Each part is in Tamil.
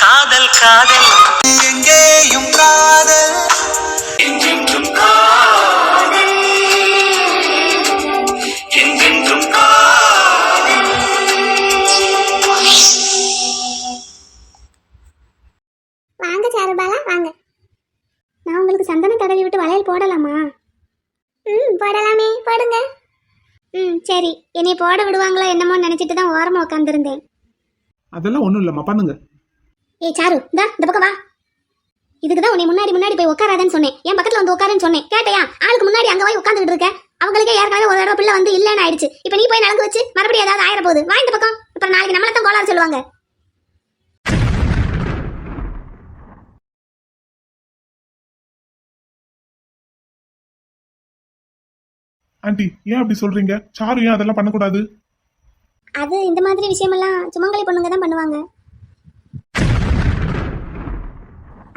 காதல் காதல். எங்கேயும் காதல். வாங்க சாருபாலா வாங்க. நான் உங்களுக்கு சந்தனம் தடவி விட்டு வளையல் போடலாமா? ம் போடலாமே. போடுங்க. ம் சரி. என்னை போட விடுவாங்களோ என்னமோ நினைச்சிட்டு தான் ஓரமா உட்காந்துருந்தேன் அதெல்லாம் ஒண்ணும் இல்லம்மா பண்ணுங்க. ஏய் சாரு இந்தா இந்த பக்கம் வா. இதுக்கு தான் உன்னை முன்னாடி முன்னாடி போய் உட்காராதன்னு சொன்னேன். என் பக்கத்துல வந்து உட்காருன்னு சொன்னேன். கேட்டையா ஆளுக்கு முன்னாடி அங்க போய் உட்காந்துட்டு இருக்க? அவங்களுக்கே ஏற்கனவே ஒரு தடவை பிள்ளை வந்து இல்லைன்னு ஆயிடுச்சு. இப்போ நீ போய் நலங்கு வச்சு மறுபடியும் ஏதாவது ஆயிர போகுது. வா இந்த பக்கம். அப்புறம் நாளைக்கு நம்மள தான் கோளாறு சொல்லுவாங்க. ஆண்டி ஏன் அப்படி சொல்றீங்க? சாரு ஏன் அதெல்லாம் பண்ணக்கூடாது? அது இந்த மாதிரி விஷயமெல்லாம் சுமங்கலி பொண்ணுங்க தான் பண்ணுவாங்க.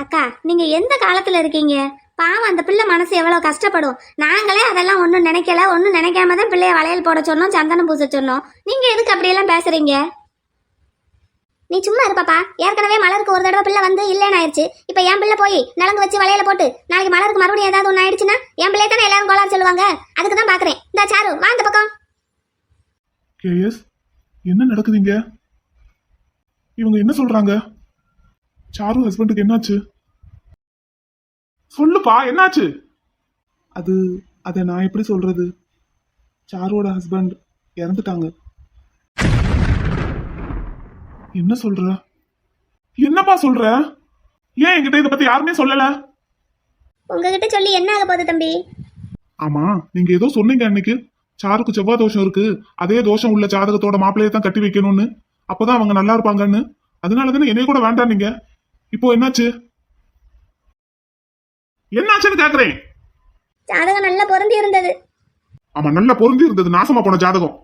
அக்கா நீங்க எந்த காலத்துல இருக்கீங்க? பாவம் அந்த பிள்ளை மனசு எவ்வளவு கஷ்டப்படும். நாங்களே அதெல்லாம் ஒன்றும் நினைக்கல. ஒன்றும் நினைக்காம தான் பிள்ளைய வளையல் போட சொன்னோம் சந்தனம் பூச சொன்னோம். நீங்க எதுக்கு அப்படியெல்லாம் பேசுறீங்க? நீ சும்மா இருப்பாப்பா ஏற்கனவே மலருக்கு ஒரு தடவை பிள்ளை வந்து இல்லைன்னு ஆயிடுச்சு இப்போ என் பிள்ளை போய் நலங்கு வச்சு வளையல போட்டு நாளைக்கு மலருக்கு மறுபடியும் ஏதாவது ஒன்று ஆயிடுச்சுன்னா என் பிள்ளைய தானே எல்லாரும் கோளாறு சொல்லுவாங்க? அதுக்கு தான் பார்க்குறேன் இந்த சாரு வா இந்த பக்கம். கேஎஸ் என்ன நடக்குதுங்க இவங்க என்ன சொல்றாங்க? சாரு ஹஸ்பண்டுக்கு என்னாச்சு? சொல்லுப்பா என்னாச்சு? அது அதை நான் எப்படி சொல்றது? சாருவோட ஹஸ்பண்ட் இறந்துட்டாங்க. என்ன சொல்ற? என்னப்பா சொல்ற? ஏன் என்கிட்ட இதை பத்தி யாருமே சொல்லல? உங்ககிட்ட சொல்லி என்ன ஆக போகுது தம்பி? ஆமா நீங்க ஏதோ சொன்னீங்க அன்னைக்கு. சாருக்கு செவ்வாய் தோஷம் இருக்கு. அதே தோஷம் உள்ள ஜாதகத்தோட மாப்பிள்ளையை தான் கட்டி வைக்கணும்னு. அப்பதான் அவங்க நல்லா இருப்பாங்கன்னு. அதனால தானே என்னைய கூட வேண்டாம் நீங்க. இப்போ என்னாச்சு? என்னாச்சுன்னு கேக்குறேன். ஜாதகம் நல்லா பொருந்தி இருந்தது. ஆமா நல்லா பொருந்தி இருந்தது. நாசமா போன ஜாதகம்.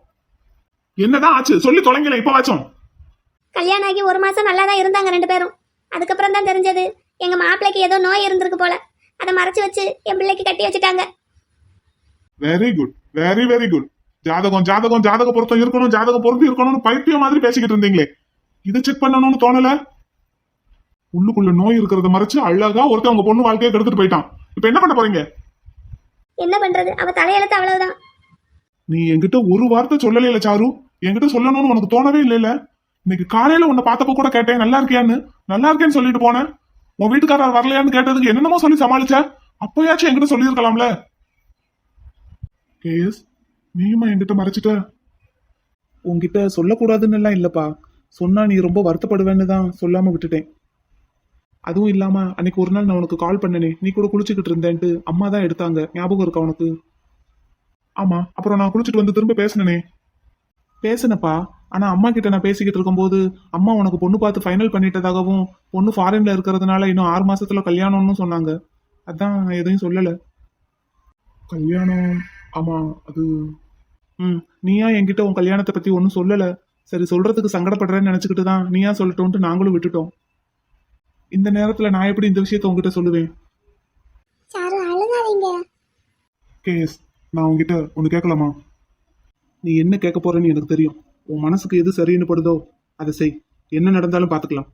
என்னதான் ஆச்சு? சொல்லி தொலைங்கல இப்ப வாச்சும் கல்யாணம் ஆகி ஒரு மாசம் நல்லா தான் இருந்தாங்க ரெண்டு பேரும். அதுக்கப்புறம் தான் தெரிஞ்சது எங்க மாப்பிள்ளைக்கு ஏதோ நோய் இருந்திருக்கு போல. அதை மறைச்சு வச்சு என் பிள்ளைக்கு கட்டி வச்சுட்டாங்க. Very good very very good ஜாதகம் ஜாதகம் ஜாதக பொருத்தம் இருக்கணும் ஜாதகம் பொருந்தி இருக்கணும்னு பைத்தியம் மாதிரி பேசிக்கிட்டு இருந்தீங்களே. இதை செக் பண்ணணும்னு தோணல? உள்ளுக்குள்ள நோய் இருக்கிறத மறைச்சு அழகா ஒருத்தன் உங்க பொண்ணு வாழ்க்கையை கெடுத்துட்டு போயிட்டான். இப்ப என்ன பண்ண போறீங்க? என்ன பண்றது? அவ தலையெழுத்து அவ்வளவுதான். நீ என்கிட்ட ஒரு வார்த்தை சொல்லலையில சாரு. என்கிட்ட சொல்லணும்னு உனக்கு தோணவே இல்லைல்ல இன்னைக்கு காலையில உன்னை பார்த்தப்ப கூட கேட்டேன் நல்லா இருக்கியான்னு? நல்லா இருக்கேன்னு சொல்லிட்டு போனேன். உன் வீட்டுக்காரர் வரலையான்னு கேட்டதுக்கு என்னென்னமோ சொல்லி சமாளிச்ச? அப்பயாச்சும் என்கிட்ட சொல்லியிருக்கலாம்ல? கேஎஸ் நீயுமா என்கிட்ட மறைச்சிட்ட? உன்கிட்ட சொல்லக்கூடாதுன்னு எல்லாம் இல்லப்பா. சொன்னா நீ ரொம்ப வருத்தப்படுவேன்னு தான் சொல்லாம விட்டுட்டேன். அதுவும் இல்லாம அன்னைக்கு ஒரு நாள் நான் உனக்கு கால் பண்ணனே. நீ கூட குளிச்சுக்கிட்டு இருந்தேன்ட்டு அம்மா தான் எடுத்தாங்க. ஞாபகம் இருக்கா உனக்கு? ஆமா. அப்புறம் நான் குளிச்சுட்டு வந்து திரும்ப பேசினனே. பேசினப்பா. ஆனா அம்மா கிட்ட நான் பேசிக்கிட்டு இருக்கும்போது அம்மா உனக்கு பொண்ணு பார்த்து ஃபைனல் பண்ணிட்டதாகவும் பொண்ணு ஃபாரின்ல இருக்கிறதுனால இன்னும் ஆறு மாசத்துல கல்யாணம்னு சொன்னாங்க. அதான் நான் எதையும் சொல்லல. கல்யாணம்? ஆமா அது ம். நீயா என்கிட்ட உன் கல்யாணத்தை பத்தி ஒன்றும் சொல்லல. சரி சொல்றதுக்கு சங்கடப்படுறேன்னு நினைச்சுக்கிட்டு தான் நீயா சொல்லட்டோன்ட்டு நாங்களும் விட்டுட்டோம். இந்த நேரத்துல நான் எப்படி இந்த விஷயத்த உங்ககிட்ட சொல்லுவேன்? சாரு அழுகாதீங்க. கேஸ் நான் உங்ககிட்ட ஒன்று கேட்கலாமா? நீ என்ன கேட்க போறேன்னு எனக்கு தெரியும். உன் மனசுக்கு எது சரின்னு படுதோ அதை செய். என்ன நடந்தாலும் பார்த்துக்கலாம்.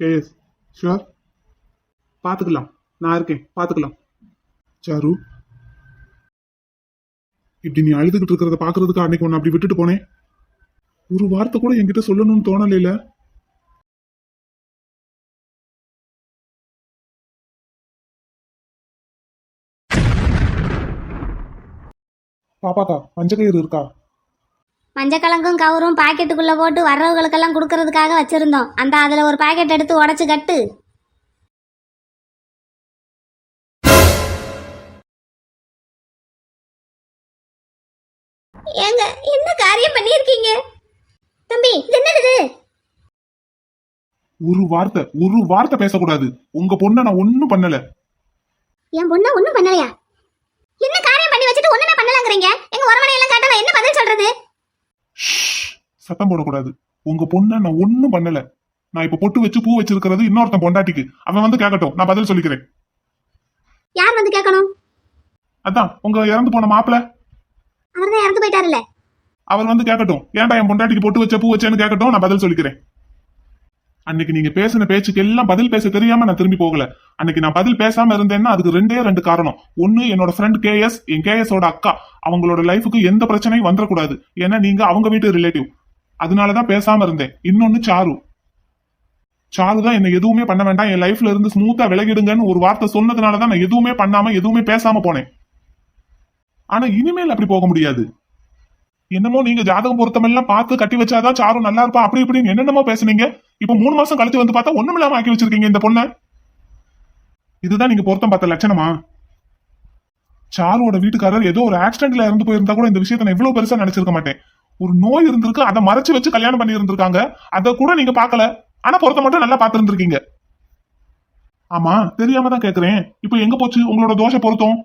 கேஸ் ஷுவர் பார்த்துக்கலாம். நான் இருக்கேன். பார்த்துக்கலாம். சாரு இப்படி நீ அழுதுகிட்டு இருக்கிறத பார்க்கறதுக்கு அன்னைக்கு உன்னை அப்படி விட்டுட்டு போனேன். ஒரு வார்த்தை கூட என்கிட்ட சொல்லணும்னு தோணலைல பாப்பாக்கா மஞ்சக்கயிறு இருக்கா? மஞ்சக்கலங்கும் கவரும் பாக்கெட்டுக்குள்ள போட்டு வர்றவங்களுக்கெல்லாம் கொடுக்கறதுக்காக வச்சிருந்தோம். அந்த அதுல ஒரு பாக்கெட் எடுத்து உடைச்சு கட்டு. ஏங்க என்ன காரியம் பண்ணியிருக்கீங்க? தம்பி இது என்னது? ஒரு வார்த்தை ஒரு வார்த்தை பேசக்கூடாது. உங்க பொண்ணை நான் ஒன்னும் பண்ணல. என் பொண்ணை ஒண்ணும் பண்ணலையா? என்ன காரியம் ஒண்ணுமே பண்ணலங்கறீங்க எங்க உரமனை எல்லாம் கேட்டா நான் என்ன பதில் சொல்றது? சத்தம் போடக்கூடாது. உங்க பொண்ணை நான் ஒன்னும் பண்ணல. நான் இப்ப பொட்டு வச்சு பூ வச்சிருக்கிறது இன்னொருத்தன் பொண்டாட்டிக்கு. அவன் வந்து கேட்கட்டும் நான் பதில் சொல்லிக்கிறேன். யார் வந்து கேட்கணும் அதான் உங்க இறந்து போன மாப்பிள. அவர் தான் இறந்து போயிட்டாருல்ல. அவர் வந்து கேட்கட்டும் ஏன்டா என் பொண்டாட்டிக்கு பொட்டு வச்ச பூ வச்சேன்னு கேட்கட்டும் நான் பதில் சொல்லிக்கிறேன். அன்னைக்கு நீங்க பேசின பேச்சுக்கு எல்லாம் பதில் பேச தெரியாம நான் திரும்பி போகல. அன்னைக்கு நான் பதில் பேசாம இருந்தேன்னா அதுக்கு ரெண்டே ரெண்டு காரணம். ஒன்னு என்னோட ஃப்ரெண்ட் கேஎஸ் என் கே ஓட அக்கா. அவங்களோட லைஃபுக்கு எந்த பிரச்சனையும் வந்துடக்கூடாது ஏன்னா நீங்க அவங்க வீட்டு ரிலேட்டிவ் அதனாலதான் பேசாம இருந்தேன். இன்னொன்னு சாரு. சாரு தான் என்ன எதுவுமே பண்ண வேண்டாம். என் லைஃப்ல இருந்து ஸ்மூத்தா விலகிடுங்கன்னு ஒரு வார்த்தை சொன்னதுனாலதான் நான் எதுவுமே பண்ணாம எதுவுமே பேசாம போனேன். ஆனா இனிமேல் அப்படி போக முடியாது. என்னமோ நீங்க ஜாதகம் பொருத்தமெல்லாம் பார்த்து கட்டி வச்சாதான் சாரு நல்லா இருப்பா. அப்படி இப்படின்னு என்னென்னமோ பேசுனீங்க. இப்ப மூணு மாசம் கழிச்சு வந்து பார்த்தா ஒண்ணுமில்லாம ஆக்கி வச்சிருக்கீங்க இந்த பொண்ணை. இதுதான் நீங்க பொருத்தம் பார்த்த லட்சணமா? சாருவோட வீட்டுக்காரர் ஏதோ ஒரு ஆக்சிடென்ட்ல இறந்து போயிருந்தா கூட இந்த விஷயத்தை நான் இவ்வளவு பெருசா நினைச்சிருக்க மாட்டேன். ஒரு நோய் இருந்திருக்கு அதை மறைச்சு வச்சு கல்யாணம் பண்ணி இருந்திருக்காங்க அதை கூட நீங்க பார்க்கல. ஆனா பொருத்தம் மட்டும் நல்லா பார்த்திருந்திருக்கீங்க. ஆமா தெரியாம தான் கேக்குறேன். இப்போ எங்க போச்சு? உங்களோட தோஷ பொருத்தம்?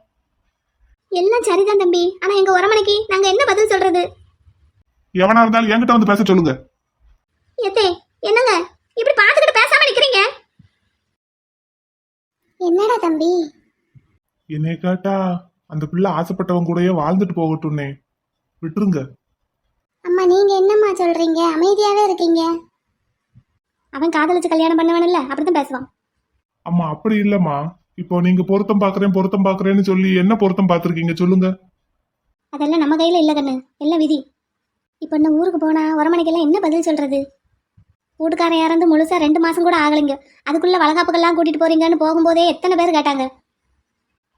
எல்லாம் சரிதான் தம்பி. ஆனா எங்க உரமனைக்கு நாங்க என்ன பதில் சொல்றது? எவனா இருந்தாலும் என்கிட்ட வந்து பேச சொல்லுங்க. எத்தே என்னங்க? இப்படி பாத்துக்கிட்டு பேசாம நிக்கிறீங்க? என்னடா தம்பி? என்னை கேட்டா அந்த பிள்ளை ஆசைப்பட்டவங்க கூடயே வாழ்ந்துட்டு போகட்டும்னே. விட்டுருங்க. அம்மா நீங்க என்னம்மா சொல்றீங்க? அமைதியாவே இருக்கீங்க. அவன் காதலிச்சு கல்யாணம் பண்ணவன்ல அப்படிதான் பேசுவான். அம்மா அப்படி இல்லம்மா. இப்போ நீங்க பொருத்தம் பாக்குறேன் பொருத்தம் பாக்குறேன்னு சொல்லி என்ன பொருத்தம் பார்த்திருக்கீங்க சொல்லுங்க. அதெல்லாம் நம்ம கையில இல்ல கண்ணு. எல்லாம் விதி. இப்போ இன்னும் ஊருக்கு போனா உரமனைக்கெல்லாம் என்ன பதில் சொல்றது? வீட்டுக்காரன் இறந்து முழுசா ரெண்டு மாசம் கூட ஆகலைங்க. அதுக்குள்ள வளகாப்புக்கெல்லாம் கூட்டிட்டு போறீங்கன்னு போகும்போதே எத்தனை பேர் கேட்டாங்க.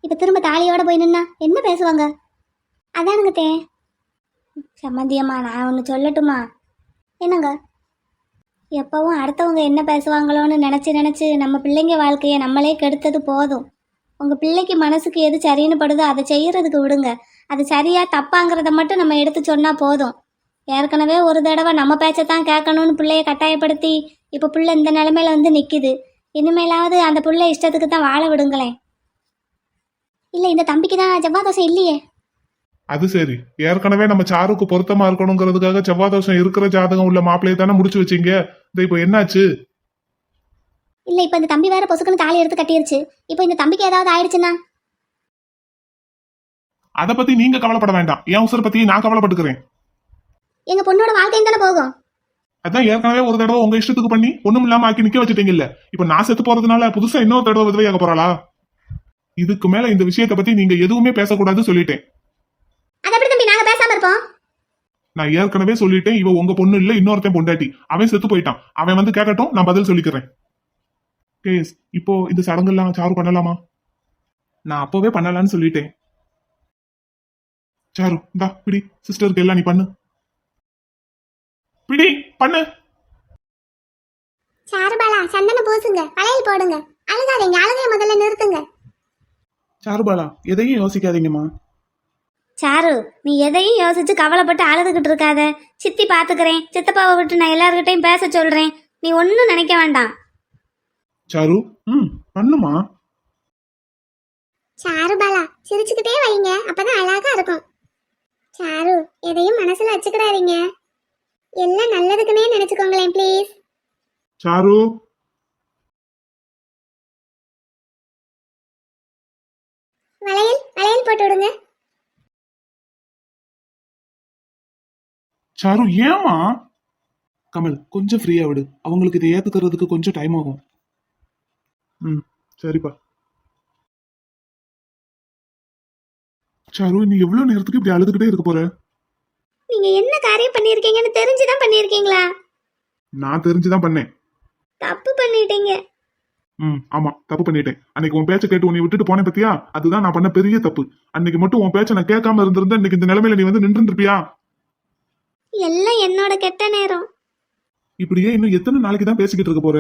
இப்போ திரும்ப தாலியோட போய் நின்னா என்ன பேசுவாங்க? அதானுங்க தே. சம்மந்தியம்மா நான் ஒன்று சொல்லட்டுமா? என்னங்க? எப்பவும் அடுத்தவங்க என்ன பேசுவாங்களோன்னு நினச்சி நினச்சி நம்ம பிள்ளைங்க வாழ்க்கையை நம்மளே கெடுத்தது போதும். உங்கள் பிள்ளைக்கு மனசுக்கு எது சரின்னு படுதோ அதை செய்கிறதுக்கு விடுங்க. அது சரியாக தப்பாங்கிறத மட்டும் நம்ம எடுத்து சொன்னால் போதும். ஏற்கனவே ஒரு தடவை நம்ம பேச்சை தான் கேட்கணும்னு பிள்ளைய கட்டாயப்படுத்தி இப்போ பிள்ளை இந்த நிலமையில வந்து நிற்கிது இனிமேலாவது அந்த பிள்ளை இஷ்டத்துக்கு தான் வாழ விடுங்களேன். இல்லை இந்த தம்பிக்கு தான் செவ்வாய் தோசை இல்லையே? அது சரி. ஏற்கனவே நம்ம சாருக்கு பொருத்தமா இருக்கணுங்கிறதுக்காக செவ்வாய் தோஷம் இருக்கிற ஜாதகம் உள்ள மாப்பிள்ளையை தானே முடிச்சு வச்சீங்க? இது இப்போ என்னாச்சு? இல்லை இப்போ இந்த தம்பி வேற பொசுக்குன்னு தாலி எடுத்து கட்டிருச்சு. இப்போ இந்த தம்பிக்கு ஏதாவது ஆயிடுச்சுன்னா? அதை பத்தி நீங்க கவலைப்பட வேண்டாம். என் உசுர பத்தி நான் கவலைப்பட்டுக்கிறேன். எங்கள் பொண்ணோட வாழ்க்கையும் தானே போகும்? அதான் ஏற்கனவே ஒரு தடவை உங்க இஷ்டத்துக்கு பண்ணி ஒண்ணும் இல்லாம ஆக்கி நிக்க வச்சுட்டீங்கல்ல. இப்ப நான் செத்து போறதுனால புதுசா இன்னொரு தடவை விதவையாக போறாளா? இதுக்கு மேல இந்த விஷயத்தை பத்தி நீங்க எதுவுமே பேசக்கூடாது சொல்லிட்டேன். அது எப்படி தம்பி நாங்கள் பேசாமல் இருப்போம்? நான் ஏற்கனவே சொல்லிட்டேன் இவ உங்க பொண்ணு இல்ல இன்னொருத்தன் பொண்டாட்டி. அவன் செத்து போயிட்டான். அவன் வந்து கேட்கட்டும் நான் பதில் சொல்லிக்கிறேன். கேஸ் இப்போ இந்த சடங்கெல்லாம் சாரு பண்ணலாமா? நான் அப்பவே பண்ணலாம்னு சொல்லிட்டேன். சாரு இந்தா பிடி சிஸ்டருக்கு எல்லாம் நீ பண்ணு. பண்ணு. சாருபாலா சந்தனம் பூசுங்க வளையல் போடுங்க அழுகாதீங்க அழுகைய முதல்ல நிறுத்துங்க. சாருபாலா எதையும் யோசிக்காதீங்கம்மா. சாரு நீ எதையும் யோசிச்சு கவலைப்பட்டு அழுதுகிட்டு இருக்காத. சித்தி பாத்துக்கிறேன் சித்தப்பாவை விட்டு நான் எல்லார்கிட்டையும் பேச சொல்றேன். நீ ஒன்றும் நினைக்க வேண்டாம். சாரு ம் பண்ணுமா? சாருபாலா சிரிச்சுக்கிட்டே வைங்க அப்பதான் அழகா இருக்கும். சாரு எதையும் மனசுல வச்சுக்கிடாதீங்க. எல்லாம் நல்லதுக்குன்னே நினைச்சுக்கோங்களேன் ப்ளீஸ் சாரு. வளையல் வளையல் போட்டு விடுங்க. சாரு ஏமா கமல் கொஞ்சம் ஃப்ரீயா விடு. அவங்களுக்கு இதை ஏத்துக்கிறதுக்கு கொஞ்சம் டைம் ஆகும். ம் சரிப்பா. சாரு நீ எவ்வளவு நேரத்துக்கு இப்படி அழுதுகிட்டே இருக்க போற? நீங்க என்ன காரியம் பண்ணிருக்கீங்கன்னு தெரிஞ்சுதான் பண்ணிருக்கீங்களா நான் தெரிஞ்சுதான் பண்ணேன். தப்பு பண்ணிட்டீங்க. ம் ஆமா தப்பு பண்ணிட்டேன். அன்னைக்கு உன் பேச்சை கேட்டு உன்னை விட்டுட்டு போனேன் பத்தியா? அதுதான் நான் பண்ண பெரிய தப்பு. அன்னைக்கு மட்டும் உன் பேச்சை நான் கேட்காம இருந்திருந்தா இன்னைக்கு இந்த நிலைமையில நீ வந்து நின்று எல்லாம் என்னோட கெட்ட நேரம். இப்படியே இன்னும் எத்தனை நாளைக்கு தான் பேசிக்கிட்டு இருக்க போற?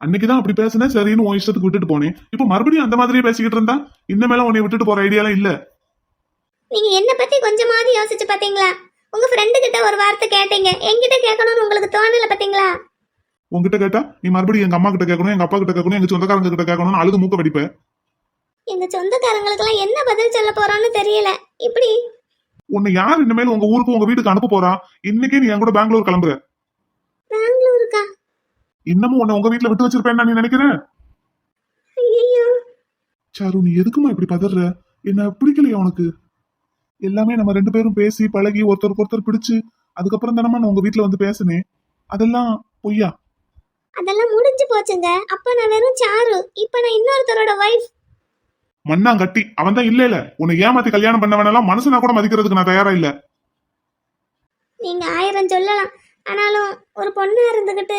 அன்னைக்குதான் அப்படி பேசினேன் சரின்னு உன் இஷ்டத்துக்கு விட்டுட்டு போனேன். இப்போ மறுபடியும் அந்த மாதிரியே பேசிக்கிட்டு இருந்தா இனிமேல உன்னை விட்டுட்டு போற ஐடியாலாம் இல்ல. நீங்க என்ன பத்தி கொஞ்சமாவது யோசிச்சு பாத்தீங்களா? உங்க ஃப்ரெண்டு கிட்ட ஒரு வார்த்தை கேட்டீங்க. என்கிட்ட கேட்கணும்னு உங்களுக்கு தோணல பாத்தீங்களா? உன்கிட்ட கேட்டா நீ மறுபடியும் எங்க அம்மா கிட்ட கேட்கணும் எங்க அப்பா கிட்ட கேட்கணும் எங்க சொந்தக்காரங்க கிட்ட கேட்கணும்னு அழுது மூக்க வெடிப்ப? எங்க சொந்தக்காரங்களுக்கெல்லாம் என்ன பதில் சொல்ல போறோம்னு தெரியல. இப்படி? உன்னை யார் இனிமேல் உங்க ஊருக்கு உங்க வீட்டுக்கு அனுப்ப போறா? இன்னைக்கே நீ என் கூட பெங்களூர் கிளம்புற. பெங்களூருக்கா? இன்னமும் உன்னை உங்க வீட்டுல விட்டு வச்சிருப்பேன்னு நீ நினைக்கிறேன் ஐயோ சாரு நீ எதுக்குமா இப்படி பதற? என்ன பிடிக்கலையா உனக்கு? எல்லாமே நம்ம ரெண்டு பேரும் பேசி பழகி ஒருத்தருக்கு ஒருத்தர் பிடிச்சு அதுக்கப்புறம் தானமா நான் உங்க வீட்டுல வந்து பேசினேன் அதெல்லாம் பொய்யா? அதெல்லாம் முடிஞ்சு போச்சுங்க. அப்ப நான் வெறும் சாரு. இப்ப நான் இன்னொருத்தரோட ஒய்ஃப் மண்ணாங்கட்டி. அவன் தான் இல்ல இல்ல உன்னை ஏமாத்தி கல்யாணம் பண்ணவனெல்லாம் மனுஷனா கூட மதிக்கிறதுக்கு நான் தயாரா இல்ல. நீங்க ஆயிரம் சொல்லலாம். ஆனாலும் ஒரு பொண்ணா இருந்துகிட்டு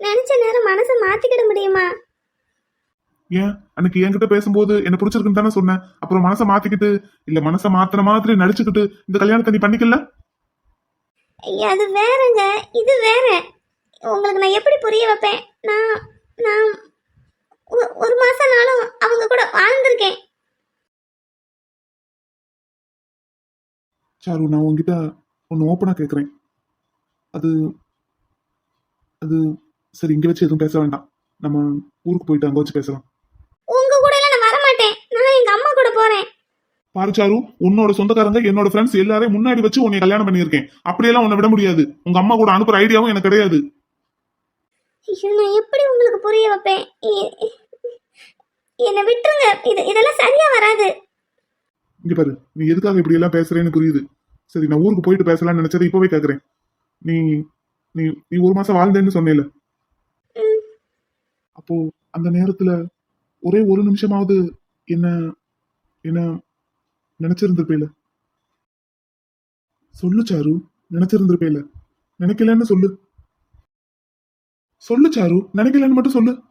நினைச்ச நேரம் மனசை மாத்திக்கிட முடியுமா? ஏன்? அன்னைக்கு என்கிட்ட பேசும்போது என்ன பிடிச்சிருக்குன்னு தானே சொன்னேன். அப்புறம் மனசை மாத்திக்கிட்டு இல்ல மனசை மாத்தின மாதிரி நடிச்சுக்கிட்டு இந்த கல்யாணத்தை நீ பண்ணிக்கல? ஐயா, அது வேறங்க. இது வேற. உங்களுக்கு நான் எப்படி புரிய வைப்பேன்? நான் நான் ஒரு மாசம் நாளும் அவங்க கூட வாழ்ந்திருக்கேன். சாரு நான் உன்கிட்ட ஒன்னு ஓப்பனா கேக்குறேன். அது அது சரி இங்க வச்சு எதுவும் பேச வேண்டாம். நம்ம ஊருக்கு போயிட்டு அங்க வச்சு பேசலாம் உங்க கூட எல்லாம் நான் வரமாட்டேன் நான் எங்க அம்மா கூட போறேன் பாரு சாரு உன்னோட சொந்தக்காரங்க என்னோட ஃப்ரெண்ட்ஸ் எல்லாரையும் முன்னாடி வச்சு உன்னை கல்யாணம் பண்ணியிருக்கேன். அப்படியெல்லாம் உன்னை விட முடியாது. உங்க அம்மா கூட அனுப்புற ஐடியாவும் எனக்கு கிடையாது. நான் எப்படி உங்களுக்கு புரிய வைப்பேன்? என்னை விட்டுருங்க. இது இதெல்லாம் சரியா வராது. இங்க பாரு நீ எதுக்காக இப்படி எல்லாம் பேசுறேன்னு புரியுது. சரி நான் ஊருக்கு போயிட்டு பேசலாம்னு நினைச்சதை இப்பவே கேக்குறேன். நீ நீ நீ ஒரு மாசம் வாழ்ந்தேன்னு சொன்னேல. அப்போ அந்த நேரத்துல ஒரே ஒரு நிமிஷமாவது என்ன என்ன நினைச்சிருந்திருப்பேல. சொல்லு சாரு நினைச்சிருந்திருப்பேல. நினைக்கலன்னு சொல்லு. சொல்லு சாரு நினைக்கலன்னு மட்டும் சொல்லு.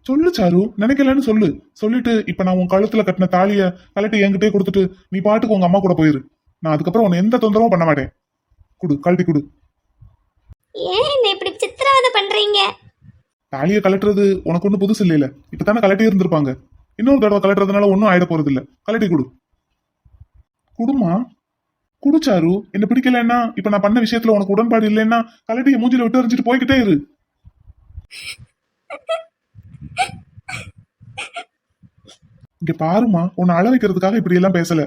சொல்லு சாரு நினைக்கலன்னு சொல்லு. சொல்லிட்டு இப்ப நான் உன் கழுத்துல கட்டின தாலிய கழட்டி என்கிட்டே கொடுத்துட்டு நீ பாட்டுக்கு உங்க அம்மா கூட போயிரு. நான் அதுக்கப்புறம் உன்னை எந்த தொந்தரவும் பண்ண மாட்டேன். குடு கழட்டி குடு. ஏன் என்ன இப்படி சித்திரவதை பண்றீங்க? தாலியை கலட்டுறது உனக்கு ஒன்றும் புதுசு இல்லையில. இப்பதானே கலட்டி இருந்திருப்பாங்க. இன்னொரு தடவை கலட்டுறதுனால ஒன்றும் ஆயிட போறது இல்ல கலட்டி கொடு. குடுமா? குடிச்சாரு என்ன பிடிக்கலன்னா இப்ப நான் பண்ண விஷயத்துல உனக்கு உடன்பாடு இல்லைன்னா கலட்டியை மூஞ்சில விட்டு எறிஞ்சிட்டு போய்கிட்டே இரு. இங்க பாருமா உன்னை அழ வைக்கிறதுக்காக இப்படி எல்லாம் பேசல.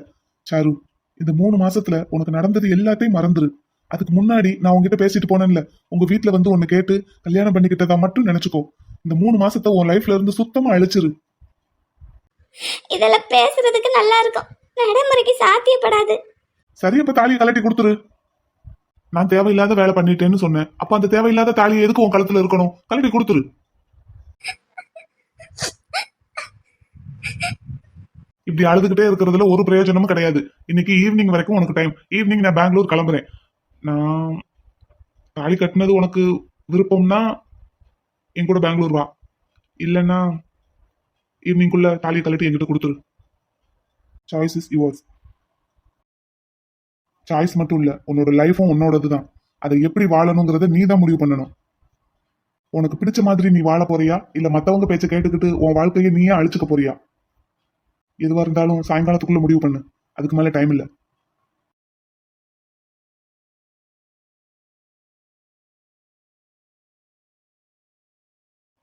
சாரு இந்த மூணு மாசத்துல உனக்கு நடந்தது எல்லாத்தையும் மறந்துரு. அதுக்கு முன்னாடி நான் உங்ககிட்ட பேசிட்டு போனேன்ல. உங்க வீட்டுல வந்து உன்னை கேட்டு கல்யாணம் பண்ணிக்கிட்டதா மட்டும் நினைச்சுக்கோ. இந்த மூணு மாசத்தை உன் லைஃப்ல இருந்து சுத்தமா அழிச்சிரு. இதெல்லாம் பேசுறதுக்கு நல்லா இருக்கும். நடைமுறைக்கு சாத்தியப்படாது. சரி அப்ப தாலியை கலட்டி கொடுத்துரு. நான் தேவையில்லாத வேலை பண்ணிட்டேன்னு சொன்னேன். அப்ப அந்த தேவையில்லாத தாலியை எதுக்கு உன் கழுத்துல இருக்கணும்? கலட்டி கொடுத்துரு. இப்படி அழுதுகிட்டே இருக்கிறதுல ஒரு பிரயோஜனமும் கிடையாது. இன்னைக்கு ஈவினிங் வரைக்கும் உனக்கு டைம் ஈவினிங் நான் பெங்களூர் கிளம்புறேன். நான் தாலி கட்டினது உனக்கு விருப்பம்னா என் கூட பெங்களூர் வா. இல்லைன்னா ஈவினிங்குள்ள தாலியை கழட்டி என்கிட்ட கொடுத்துரு. சாய்ஸ் இஸ் யுவர்ஸ் சாய்ஸ் மட்டும் இல்ல உன்னோட லைஃபும் உன்னோடது தான். அதை எப்படி வாழணுங்கிறத நீ தான் முடிவு பண்ணணும். உனக்கு பிடிச்ச மாதிரி நீ வாழ போறியா? இல்லை மற்றவங்க பேச்சை கேட்டுக்கிட்டு உன் வாழ்க்கையை நீயே அழிச்சுக்க போறியா? எதுவாக இருந்தாலும் சாயங்காலத்துக்குள்ள முடிவு பண்ணு. அதுக்கு மேலே டைம் இல்லை.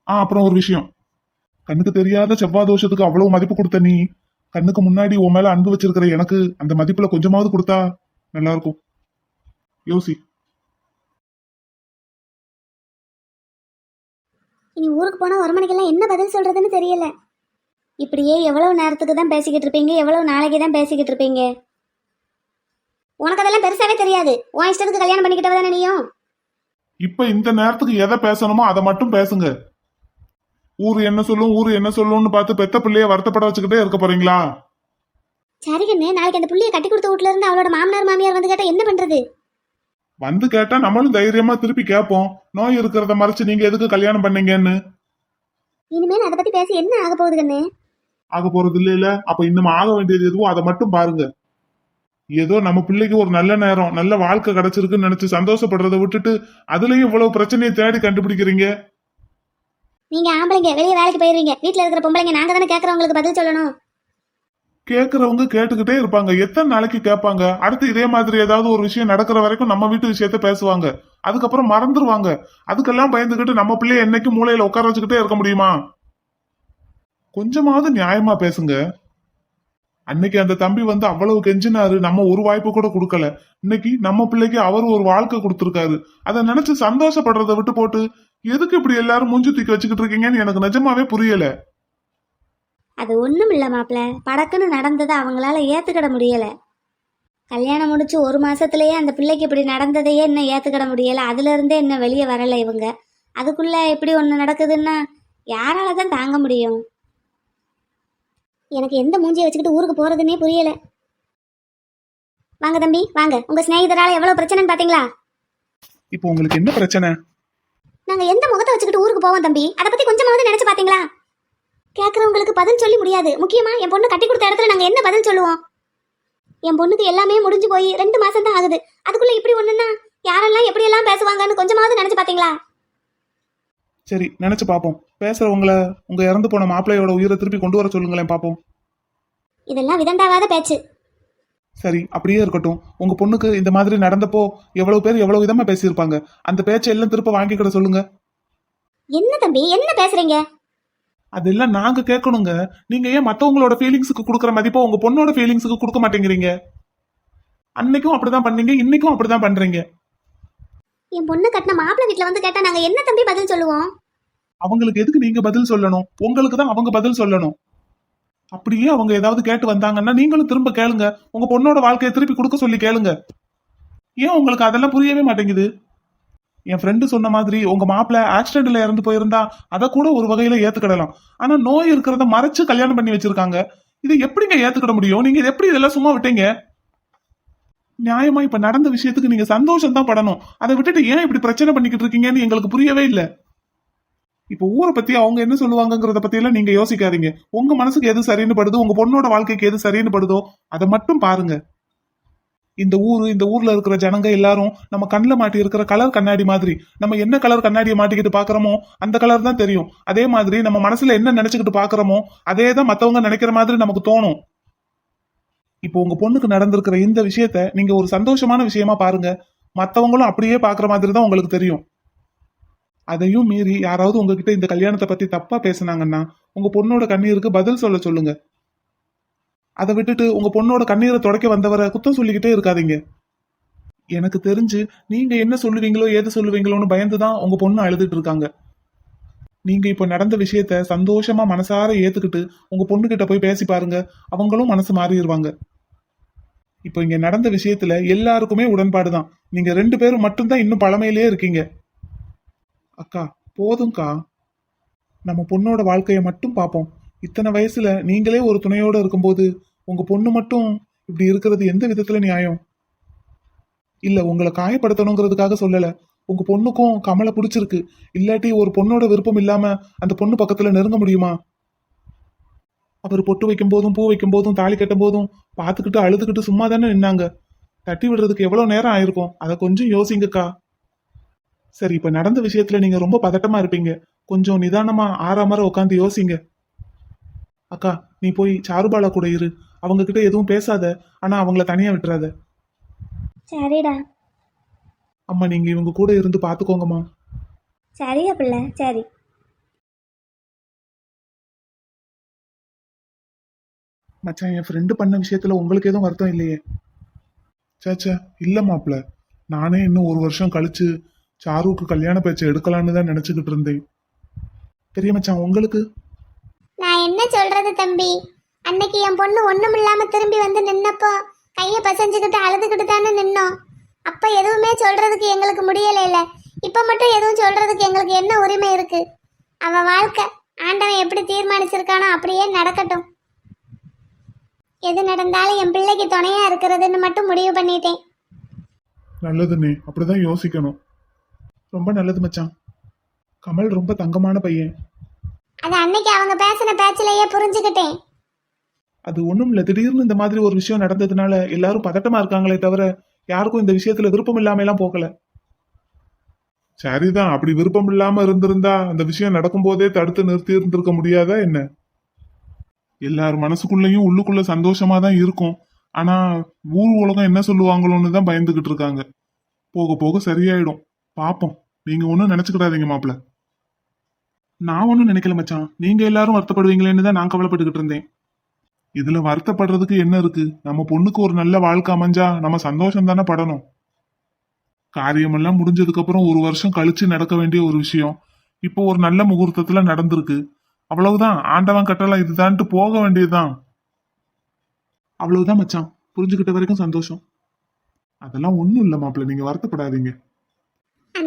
ஆ அப்புறம் ஒரு விஷயம். கண்ணுக்கு தெரியாத செவ்வாய் தோஷத்துக்கு அவ்வளவு மதிப்பு கொடுத்த நீ கண்ணுக்கு முன்னாடி உன் மேல அன்பு வச்சிருக்கிற எனக்கு அந்த மதிப்புல கொஞ்சமாவது கொடுத்தா நல்லா இருக்கும் யோசி. இனி ஊருக்கு போனா ஒரு மணிக்கெல்லாம் என்ன பதில் சொல்றதுன்னு தெரியல. இப்படியே எவ்வளவு நேரத்துக்கு தான் பேசிக்கிட்டு இருப்பீங்க? எவ்வளவு நாளைக்கு தான் பேசிக்கிட்டு இருப்பீங்க? உனக்கு அதெல்லாம் பெருசாவே தெரியாது. உன் இஷ்டத்துக்கு கல்யாணம் பண்ணிக்கிட்டவ தானே நீயும்? இப்ப இந்த நேரத்துக்கு எதை பேசணுமோ அதை மட்டும் பேசுங்க. ஊரு என்ன சொல்லும் ஊரு என்ன சொல்லும்னு பார்த்து பெத்த பிள்ளைய வருத்தப்பட வச்சுக்கிட்டே இருக்க போறீங்களா? சரி கண்ணு நாளைக்கு அந்த புள்ளைய கட்டி கொடுத்த வீட்ல இருந்து அவளோட மாமனார் மாமியார் வந்து கேட்டா என்ன பண்றது? வந்து கேட்டா நம்மளும் தைரியமா திருப்பி கேட்போம் நோய் இருக்கிறத மறைச்சு நீங்க எதுக்கு கல்யாணம் பண்ணீங்கன்னு? இனிமேல் அதை பத்தி பேசி என்ன ஆக போகுது கண்ணு ஆக போறது இல்ல இல்ல அப்ப இன்னும் ஆக வேண்டியது எதுவோ அதை மட்டும் பாருங்க. ஏதோ நம்ம பிள்ளைக்கு ஒரு நல்ல நேரம் நல்ல வாழ்க்கை கிடைச்சிருக்குன்னு நினைச்சு சந்தோஷப்படுறதை விட்டுட்டு அதுலயும் இவ்வளவு பிரச்சனையை தேடி கண்டுபிடிக்கிறீங்க. நீங்க ஆம்பளைங்க வெளியே வேலைக்கு போயிருவீங்க. வீட்டுல இருக்கிற பொம்பளைங்க நாங்க தானே கேக்குறவங்களுக்கு பதில் சொல்லணும். கேக்குறவங்க கேட்டுக்கிட்டே இருப்பாங்க. எத்தனை நாளைக்கு கேட்பாங்க? அடுத்து இதே மாதிரி ஏதாவது ஒரு விஷயம் நடக்கிற வரைக்கும் நம்ம வீட்டு விஷயத்த பேசுவாங்க. அதுக்கப்புறம் மறந்துருவாங்க. அதுக்கெல்லாம் பயந்துகிட்டு நம்ம பிள்ளைய என்னைக்கு மூளையில உட்கார வச்சுக்கிட்டே இருக்க முடியுமா? கொஞ்சமாவது நியாயமா பேசுங்க. அன்னைக்கு அந்த தம்பி வந்து அவ்வளவு கெஞ்சினாரு. நம்ம ஒரு வாய்ப்பு கூட கொடுக்கல. இன்னைக்கு நம்ம பிள்ளைக்கு அவர் ஒரு வாழ்க்கை கொடுத்துருக்காரு. அதை நினைச்சு சந்தோஷப்படுறதை விட்டு போட்டு எதுக்கு இப்படி எல்லாரும் மூஞ்சி தூக்கி வச்சுக்கிட்டு இருக்கீங்கன்னு எனக்கு நிஜமாவே புரியல. அது ஒண்ணும் இல்ல மாப்ள படக்குன்னு நடந்ததை அவங்களால ஏத்துக்கிட முடியல. கல்யாணம் முடிச்சு ஒரு மாசத்துலயே அந்த பிள்ளைக்கு இப்படி நடந்ததையே இன்னும் ஏத்துக்கிட முடியல. அதுல இருந்தே இன்னும் வெளியே வரல இவங்க. அதுக்குள்ள இப்படி ஒன்று நடக்குதுன்னா யாரால தான் தாங்க முடியும். எனக்கு எந்த மூஞ்சியை வச்சுக்கிட்டு ஊருக்கு போறதுன்னே புரியல. வாங்க தம்பி வாங்க. உங்க சிநேகிதரால எவ்வளவு பிரச்சனைன்னு பாத்தீங்களா? இப்போ உங்களுக்கு என்ன பிரச்சனை? நாங்க எந்த முகத்தை வச்சுக்கிட்டு ஊருக்கு போவோம் தம்பி? அதை பத்தி கொஞ்சமாவது நினைச்சு பாத்தீங்களா? கேக்குறவங்களுக்கு பதில் சொல்லி முடியாது. முக்கியமா என் பொண்ணு கட்டி கொடுத்த இடத்துல நாங்க என்ன பதில் சொல்லுவோம்? என் பொண்ணுக்கு எல்லாமே முடிஞ்சு போய் ரெண்டு மாசம் தான் ஆகுது. அதுக்குள்ள இப்படி ஒண்ணுன்னா யாரெல்லாம் எப்படி எல்லாம் பேசுவாங்கன்னு கொஞ்சமாவது நினைச்சு பாத்தீங்களா? சரி நினைச்சு பாப்போம். பேசுறவங்கள உங்க இறந்து போன மாப்பிள்ளையோட உயிரை திருப்பி கொண்டு வர சொல்லுங்களேன் பாப்போம். இதெல்லாம் விதண்டாவாத பேச்சு. சரி அப்படியே இருக்கட்டும். உங்க பொண்ணுக்கு இந்த மாதிரி நடந்தப்போ எவ்வளவு பேர் எவ்வளவு விதமா பேசியிருப்பாங்க? அந்த பேச்சை எல்லாம் திருப்ப வாங்கிக்கிட சொல்லுங்க. என்ன தம்பி என்ன பேசுறீங்க? அதெல்லாம் நாங்க கேட்கணுங்க. நீங்க ஏன் மத்தவங்களோட ஃபீலிங்ஸுக்கு கொடுக்குற மதிப்போ உங்க பொண்ணோட ஃபீலிங்ஸுக்கு கொடுக்க மாட்டேங்கிறீங்க? அன்னைக்கும் அப்படிதான் பண்ணீங்க இன்னைக்கும் அப்படிதான் பண்றீங்க. என் பொண்ணு கட்டின மாப்பிள்ளை வீட்டுல வந்து கேட்டா நாங்க என்ன தம்பி பதில் சொல்லுவோம்? அவங்களுக்கு எதுக்கு நீங்க பதில் சொல்லணும்? உங்களுக்கு தான் அவங்க பதில் சொல்லணும். அப்படியே அவங்க ஏதாவது கேட்டு வந்தாங்கன்னா நீங்களும் திரும்ப கேளுங்க. உங்க பொண்ணோட வாழ்க்கையை திருப்பி கொடுக்க சொல்லி கேளுங்க. ஏன் உங்களுக்கு அதெல்லாம் புரியவே மாட்டேங்குது? என் ஃப்ரெண்டு சொன்ன மாதிரி உங்க மாப்பிள்ள ஆக்சிடென்ட்ல இறந்து போயிருந்தா அதை கூட ஒரு வகையில ஏத்துக்கிடலாம். ஆனா நோய் இருக்கிறத மறைச்சு கல்யாணம் பண்ணி வச்சிருக்காங்க. இது எப்படிங்க ஏத்துக்கிட முடியும்? நீங்க எப்படி இதெல்லாம் சும்மா விட்டீங்க? நியாயமா இப்ப நடந்த விஷயத்துக்கு நீங்க சந்தோஷம் தான் படணும். அதை விட்டுட்டு ஏன் இப்படி பிரச்சனை பண்ணிக்கிட்டு இருக்கீங்கன்னு எங்களுக்கு புரியவே இல்லை. இப்போ ஊரை பத்தி அவங்க என்ன சொல்லுவாங்கங்கிறத பத்தி எல்லாம் நீங்க யோசிக்காதீங்க. உங்க மனசுக்கு எது சரின்னு படுதோ உங்க பொண்ணோட வாழ்க்கைக்கு எது சரின்னு படுதோ அதை மட்டும் பாருங்க. இந்த ஊரு இந்த ஊர்ல இருக்கிற ஜனங்க எல்லாரும் நம்ம கண்ணில் மாட்டி இருக்கிற கலர் கண்ணாடி மாதிரி. நம்ம என்ன கலர் கண்ணாடியை மாட்டிக்கிட்டு பாக்குறோமோ அந்த கலர் தான் தெரியும். அதே மாதிரி நம்ம மனசுல என்ன நினைச்சுக்கிட்டு பாக்குறோமோ அதே தான் மத்தவங்க நினைக்கிற மாதிரி நமக்கு தோணும். இப்போ உங்க பொண்ணுக்கு நடந்திருக்கிற இந்த விஷயத்த நீங்க ஒரு சந்தோஷமான விஷயமா பாருங்க. மத்தவங்களும் அப்படியே பாக்குற மாதிரி தான் உங்களுக்கு தெரியும். அதையும் மீறி யாராவது உங்ககிட்ட இந்த கல்யாணத்தை பத்தி தப்பா பேசுனாங்கன்னா உங்க பொண்ணோட கண்ணீருக்கு பதில் சொல்ல சொல்லுங்க. அதை விட்டுட்டு உங்க பொண்ணோட கண்ணீரை தொடக்க வந்தவரை குத்தம் சொல்லிக்கிட்டே இருக்காதீங்க. எனக்கு தெரிஞ்சு நீங்க என்ன சொல்லுவீங்களோ ஏது சொல்லுவீங்களோன்னு பயந்துதான் உங்க பொண்ணு அழுதுட்டு இருக்காங்க. நீங்க இப்ப நடந்த விஷயத்த சந்தோஷமா மனசார ஏத்துக்கிட்டு உங்க பொண்ணு கிட்ட போய் பேசி பாருங்க அவங்களும் மனசு மாறிடுவாங்க. இப்போ இங்க நடந்த விஷயத்துல எல்லாருக்குமே உடன்பாடுதான். நீங்க ரெண்டு பேரும் மட்டும்தான் இன்னும் பழமையிலே இருக்கீங்க. அக்கா போதும்க்கா. நம்ம பொண்ணோட வாழ்க்கையை மட்டும் பார்ப்போம். இத்தனை வயசுல நீங்களே ஒரு துணையோட இருக்கும்போது உங்க பொண்ணு மட்டும் இப்படி இருக்கிறது எந்த விதத்துல நியாயம்? இல்ல உங்களை காயப்படுத்தணுங்கிறதுக்காக சொல்லல. உங்க பொண்ணுக்கும் கமலை பிடிச்சிருக்கு. இல்லாட்டி ஒரு பொண்ணோட விருப்பம் இல்லாம அந்த பொண்ணு பக்கத்துல நெருங்க முடியுமா? அவர் பொட்டு வைக்கும் போதும் பூ வைக்கும் போதும் தாலி கட்டும் போதும் பார்த்துக்கிட்டு அழுதுகிட்டு சும்மா தானே நின்னாங்க. தட்டி விடுறதுக்கு எவ்வளவு நேரம் ஆயிருக்கும்? அதை கொஞ்சம் யோசிங்கக்கா. சரி இப்ப நடந்த விஷயத்துல நீங்க ரொம்ப பதட்டமா இருப்பீங்க. கொஞ்சம் நிதானமா ஆறாமற உட்காந்து யோசிங்க. அக்கா நீ போய் சாருபாலா கூட இரு. அவங்க கிட்ட எதுவும் பேசாத. ஆனா அவங்கள தனியா விட்டுறாத. சரிடா. அம்மா நீங்க இவங்க கூட இருந்து பாத்துக்கோங்கம்மா. சரியா பிள்ளை சரி. மச்சான் என் ஃப்ரெண்டு பண்ண விஷயத்துல உங்களுக்கு எதுவும் வருத்தம் இல்லையே. சேச்சே இல்ல மாப்ள நானே இன்னும் ஒரு வருஷம் கழிச்சு சாருவுக்கு கல்யாண பேச்சை எடுக்கலான்னு தான் நினைச்சுக்கிட்டு இருந்தேன். பெரிய மச்சான் உங்களுக்கு? நான் என்ன சொல்றது தம்பி? அன்னைக்கு என் பொண்ணு ஒண்ணும் இல்லாம திரும்பி வந்து நின்னப்போ கைய பசஞ்சுக்கிட்டு அழுதுகிட்டு தானே நின்னோம். அப்ப எதுவுமே சொல்றதுக்கு எங்களுக்கு முடியலைல இப்ப மட்டும் எதுவும் சொல்றதுக்கு எங்களுக்கு என்ன உரிமை இருக்கு? அவ வாழ்க்கை ஆண்டவன் எப்படி தீர்மானிச்சிருக்கானோ அப்படியே நடக்கட்டும். எது நடந்தாலும் என் பிள்ளைக்கு துணையா இருக்கிறதுன்னு மட்டும் முடிவு பண்ணிட்டேன். நல்லதுண்ணே அப்படிதான் யோசிக்கணும். ரொம்ப நல்லது மச்சான். கமல் ரொம்ப தங்கமான பையன். அது அன்னைக்கு அவங்க பேசின பேச்சிலேயே புரிஞ்சுக்கிட்டேன். அது ஒண்ணும் இல்ல. திடீர்னு இந்த மாதிரி ஒரு விஷயம் நடந்ததுனால எல்லாரும் பதட்டமா இருக்காங்களே தவிர யாருக்கும் இந்த விஷயத்துல விருப்பம் இல்லாம எல்லாம் போகல. சரிதான். அப்படி விருப்பம் இல்லாம இருந்திருந்தா அந்த விஷயம் நடக்கும்போதே தடுத்து நிறுத்தி இருந்திருக்க முடியாதா என்ன? எல்லார் மனசுக்குள்ளேயும் உள்ளுக்குள்ள சந்தோஷமா தான் இருக்கும். ஆனா ஊர் உலகம் என்ன சொல்லுவாங்களோன்னு தான் பயந்துகிட்டு இருக்காங்க. போக போக சரியாயிடும். பாப்போம். நீங்க ஒன்றும் நினைச்சுக்கிடாதீங்க மாப்பிள்ள நான் ஒன்றும் நினைக்கல மச்சான். நீங்க எல்லாரும் வருத்தப்படுவீங்களேன்னு தான் நான் கவலைப்பட்டுக்கிட்டு இருந்தேன். இதுல வருத்தப்படுறதுக்கு என்ன இருக்கு? நம்ம பொண்ணுக்கு ஒரு நல்ல வாழ்க்கை அமைஞ்சா நம்ம சந்தோஷம் தானே படணும். காரியமெல்லாம் முடிஞ்சதுக்கு அப்புறம் ஒரு வருஷம் கழிச்சு நடக்க வேண்டிய ஒரு விஷயம். இப்போ ஒரு நல்ல முகூர்த்தத்துல நடந்திருக்கு. அவ்வளவுதான். ஆண்டவன் கட்டளை இதுதான்ட்டு போக வேண்டியதுதான். அவ்வளவுதான் மச்சான். புரிஞ்சுக்கிட்ட வரைக்கும் சந்தோஷம். அதெல்லாம் ஒன்றும் இல்லை மாப்பிள்ள நீங்க வருத்தப்படாதீங்க.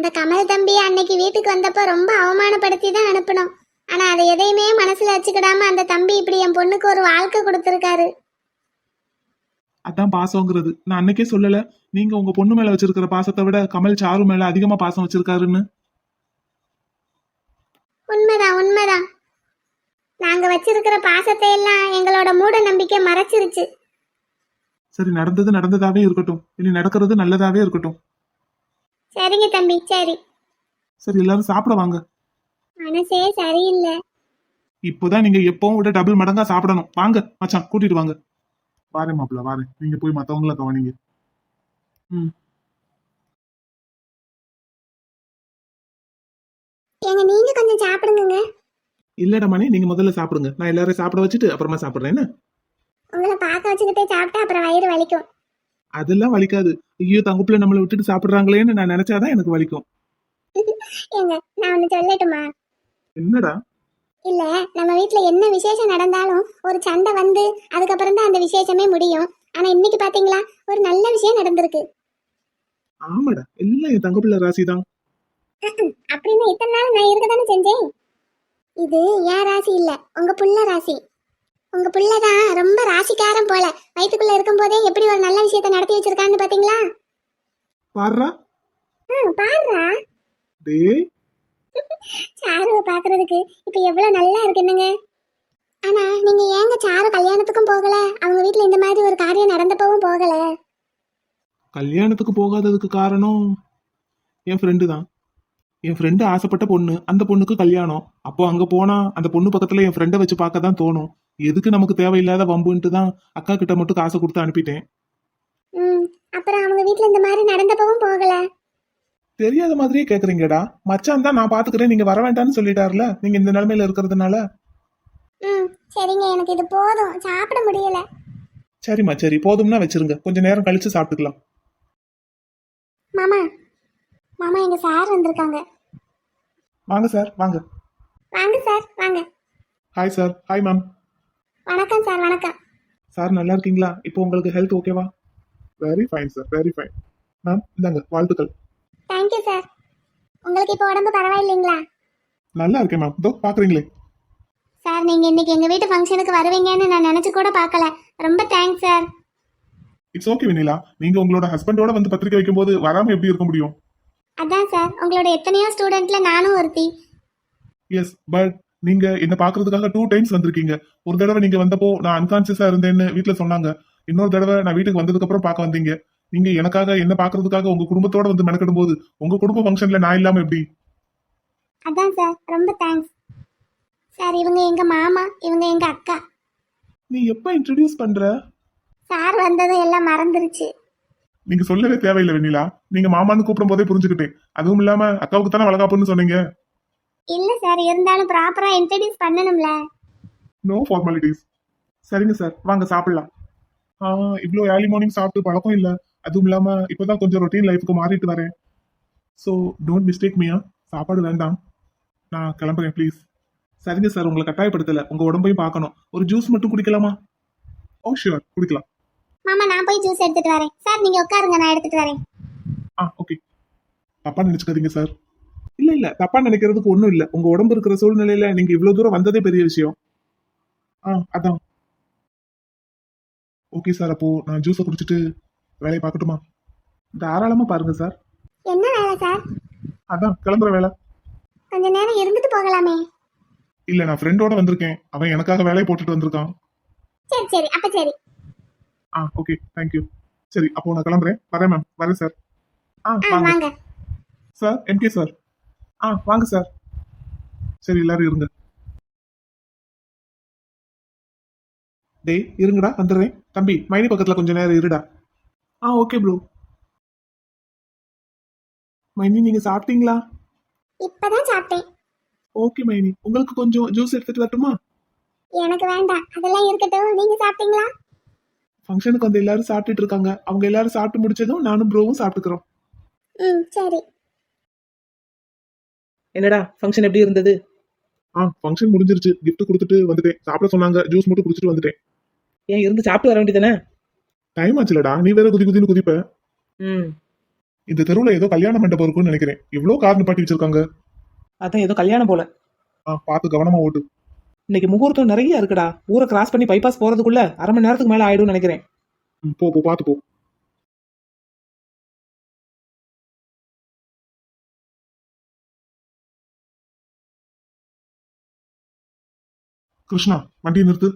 அந்த கமல் தம்பி அன்னைக்கு வீட்டுக்கு வந்தப்போ ரொம்ப அவமானப்படுத்தி தான் அனுப்பணும் ஆனா அதை எதையுமே மனசுல வச்சுக்கிடாம அந்த தம்பி இப்படி என் பொண்ணுக்கு ஒரு வாழ்க்கை கொடுத்துருக்காரு. அதான் பாசங்கிறது நான் அன்னைக்கே சொல்லல. நீங்க உங்க பொண்ணு மேல வச்சிருக்கிற பாசத்தை விட கமல் சாரு மேல அதிகமா பாசம் வச்சிருக்காருன்னு. உண்மைதான் உண்மைதான். நாங்க வச்சிருக்கிற பாசத்தை எல்லாம் எங்களோட மூட நம்பிக்கை மறைச்சிருச்சு. சரி நடந்தது நடந்ததாவே இருக்கட்டும். இனி நடக்கிறது நல்லதாவே இருக்கட்டும். சரிங்க தம்பி சரி. சரி எல்லாரும் சாப்பிட வாங்க. மனசே சரியில்லை. இப்போதான் நீங்க எப்பவும் விட டபுள் மடங்கா சாப்பிடணும். வாங்க மச்சான் கூட்டிட்டு வாங்க. வாரேன் மாப்பிள்ள வாரேன். நீங்க போய் மத்தவங்கள கவனிங்க. ம். ஏங்க நீங்க கொஞ்சம் சாப்பிடுங்க இல்லடா மணி நீங்க முதல்ல சாப்பிடுங்க. நான் எல்லாரையும் சாப்பிட வச்சுட்டு அப்புறமா சாப்பிடுறேன் என்ன? உங்களை பார்க்க வச்சுக்கிட்டே சாப்பிட்டா அப்புறம் வயிறு வலிக்கும். அதெல்லாம் வலிக்காது. ஐயோ தங்குப்புல நம்மளை விட்டுட்டு சாப்பிடுறாங்களேன்னு நான் நினைச்சாதான் எனக்கு வலிக்கும். நான் ஒண்ணு சொல்லட்டுமா? என்னடா? இல்ல நம்ம வீட்ல என்ன விசேஷம் நடந்தாலும் ஒரு சண்டை வந்து அதுக்கப்புறம் தான் அந்த விசேஷமே முடியும். ஆனா இன்னைக்கு பாத்தீங்களா ஒரு நல்ல விஷயம் நடந்திருக்கு. ஆமாடா எல்லாம் என் தங்கப்பிள்ளை ராசி தான் அப்படின்னு இத்தனை நாள் நான் இருக்க தானே செஞ்சேன்? இது ஏன் ராசி இல்ல உங்க புள்ள ராசி. உங்க புள்ள தான் ரொம்ப ராசிக்காரன் போல. வயித்துக்குள்ள இருக்கும் போதே எப்படி ஒரு நல்ல விஷயத்தை நடத்தி வச்சிருக்கான்னு பாத்தீங்களா? பாடுறா. ம் பாருடா டேய். சாருவை பாக்குறதுக்கு இப்ப எவ்வளவு நல்லா இருக்கு என்னங்க? ஆனா நீங்க ஏங்க சாரு கல்யாணத்துக்கும் போகல? அவங்க வீட்ல இந்த மாதிரி ஒரு காரியம் நடந்தப்பவும் போகல. கல்யாணத்துக்கு போகாததுக்கு காரணம் என் ஃப்ரெண்டு தான். என் ஃப்ரெண்டு ஆசைப்பட்ட பொண்ணு அந்த பொண்ணுக்கு கல்யாணம். அப்போ அங்க போனா அந்த பொண்ணு பக்கத்துல என் ஃப்ரெண்டை வச்சு பார்க்க தான் தோணும். எதுக்கு நமக்கு தேவையில்லாத வம்புன்ட்டு தான் அக்கா கிட்ட மட்டும் காசை கொடுத்து அனுப்பிட்டேன். ம் அப்புறம் அவங்க வீட்ல இந்த மாதிரி நடந்தப்பவும் போகல. தெரியாத மாதிரியே கேக்குறீங்கடா. மச்சான் தான் நான் பாத்துக்கிறேன் நீங்க வர வேண்டாம்னு சொல்லிட்டாருல. நீங்க இந்த நிலைமையில இருக்கிறதுனால. ம் சரிங்க. எனக்கு இது போதும். சாப்பிட முடியல. சரிம்மா சரி. போதும்னா வச்சிருங்க. கொஞ்ச நேரம் கழிச்சு சாப்பிட்டுக்கலாம். மாமா மாமா எங்க சார் வந்திருக்காங்க. வாங்க சார் வாங்க. வாங்க சார் வாங்க. ஹாய் சார் ஹாய் மேம் வணக்கம் சார் வணக்கம். சார் நல்லா இருக்கீங்களா? இப்போ உங்களுக்கு ஹெல்த் ஓகேவா very fine sir very fine ma'am இந்தாங்க வாழ்த்துக்கள். தேங்க்யூ சார் உங்களுக்கு இப்போ உடம்பு பரவாயில்லைங்களா? நல்லா இருக்கேன் மேம் இதோ பாக்குறீங்களே? சார் நீங்க இன்னைக்கு எங்க வீட்டு ஃபங்க்ஷனுக்கு வருவீங்கன்னு நான் நினைச்சு கூட பார்க்கல. ரொம்ப thanks sir it's okay Vennila நீங்க உங்களோட ஹஸ்பண்டோட வந்து பத்திரிக்கை வைக்கும்போது வராம எப்படி இருக்க முடியும்? அதான் சார் உங்களோட எத்தனையோ ஸ்டூடெண்ட்ல நானும் ஒருத்தி. எஸ் பட் நீங்க என்ன பாக்குறதுக்காக டூ டைம்ஸ் வந்திருக்கீங்க. ஒரு தடவை நீங்க வந்தப்போ நான் அன்கான்சியஸா இருந்தேன்னு வீட்ல சொன்னாங்க. இன்னொரு தடவை நான் வீட்டுக்கு வந்ததுக்கு அப்புறம் பார்க்க வந்தீங்க. நீங்க எனக்காக என்ன பாக்குறதுக்காக உங்க குடும்பத்தோட வந்து மெனக்கிடும் போது உங்க குடும்ப ஃபங்க்ஷன்ல நான் இல்லாம எப்படி? அதான் சார் ரொம்ப தேங்க்ஸ் சார் இவங்க எங்க மாமா இவங்க எங்க அக்கா. நீ எப்ப இன்ட்ரடியூஸ் பண்ற? சார் வந்ததும் எல்லாம் மறந்துருச்சு. நீங்க சொல்லவே தேவையில்லை வெண்ணிலா. நீங்க மாமான்னு கூப்பிடும் போதே புரிஞ்சுக்கிட்டேன் அதுவும் இல்லாம அக்காவுக்கு தானே வளகாப்புன்னு சொன்னீங்க? இல்ல சார் இருந்தாலும் ப்ராப்பரா இன்ட்ரடியூஸ் பண்ணணும்ல. நோ ஃபார்மாலிட்டிஸ் சரிங்க சார் வாங்க சாப்பிடலாம். ஆ இவ்வளோ ஏர்லி மார்னிங் சாப்பிட்டு பழக்கம் இல்லை. அதுவும் இல்லாம இப்போதான் கொஞ்சம் ரொட்டீன் லைஃப்க்கு மாறிட்டு வரேன். ஸோ டோன்ட் மிஸ்டேக் மியா சாப்பாடு வேண்டாம். நான் கிளம்புறேன் ப்ளீஸ் சரிங்க சார் உங்களை கட்டாயப்படுத்தல. உங்க உடம்பையும் பார்க்கணும். ஒரு ஜூஸ் மட்டும் குடிக்கலாமா? ஓ ஷியோர் குடிக்கலாம். மாமா நான் போய் ஜூஸ் எடுத்துட்டு வரேன். சார் நீங்க உட்காருங்க நான் எடுத்துட்டு வரேன். ஆ ஓகே தப்பா நினைச்சுக்காதீங்க சார் இல்ல இல்ல தப்பா நினைக்கிறதுக்கு ஒண்ணும் இல்ல. உங்க உடம்பு இருக்கிற சூழ்நிலையில நீங்க இவ்வளவு தூரம் வந்ததே பெரிய விஷயம். ஆ அதான். ஓகே சார் அப்போ நான் ஜூஸை குடிச்சிட்டு வேலையை பார்க்கட்டுமா? தாராளமா பாருங்க சார் என்ன வேலை சார் அதான் கிளம்புற வேலை. கொஞ்ச நேரம் இருந்துட்டு போகலாமே. இல்ல நான் ஃப்ரெண்டோட வந்திருக்கேன். அவன் எனக்காக வேலையை போட்டுட்டு வந்திருக்கான். சரி சரி அப்ப சரி. ஆ ஓகே தேங்க்யூ சரி அப்போ நான் கிளம்புறேன். வரேன் மேம் வரேன் சார் ஆ வாங்க. சார் எம்கே சார் ஆ வாங்க சார் சரி எல்லாரும் இருங்க. டேய் இருங்கடா வந்துடுறேன். தம்பி மைனி பக்கத்துல கொஞ்ச நேரம் இருடா. ஆ ஓகே ப்ரோ மைனி நீங்க சாப்பிட்டீங்களா? இப்பதான் சாப்பிட்டேன். ஓகே மைனி. உங்களுக்கு கொஞ்சம் ஜூஸ் எடுத்துட்டு வரட்டுமா? எனக்கு வேண்டாம். அதெல்லாம் இருக்கட்டும். நீங்க சாப்பிட்டீங்களா? ஃபங்க்ஷனுக்கு வந்து எல்லாரும் சாப்பிட்டுட்டு இருக்காங்க. அவங்க எல்லாரும் சாப்பிட்டு முடிச்சதும் நானும் ப்ரோவும் சாப்பிட்டுக்கிறோம். ம் சரி. என்னடா ஃபங்க்ஷன் எப்படி இருந்தது? ஆ ஃபங்க்ஷன் முடிஞ்சிருச்சு. gift கொடுத்துட்டு வந்துட்டேன். சாப்பிட சொன்னாங்க. ஜூஸ் மட்டும் குடிச்சிட்டு வந்துட்டேன். ஏன் இருந்து சாப்பிட்டு வர வேண்டியதானே டைம் ஆச்சுலடா. நீ வேற குதி குதின்னு குதிப்ப. ம். இந்த தெருவுல ஏதோ கல்யாண மண்டபம் இருக்கும்னு நினைக்கிறேன். இவ்வளவு கார் நிப்பாட்டி வச்சிருக்காங்க. அதான் ஏதோ கல்யாணம் போல. ஆ, பார்த்து கவனமா ஓட்டு. இன்னைக்கு முகூர்த்தம் நிறைய இருக்குடா. ஊரை கிராஸ் பண்ணி பைபாஸ் போறதுக்குள்ள அரை மணி நேரத்துக்கு மேல ஆயிடும்னு நினைக்கிறேன். ம், போ போ பார்த்து போ. கிருஷ்ணா வண்டியை நிறுத்து.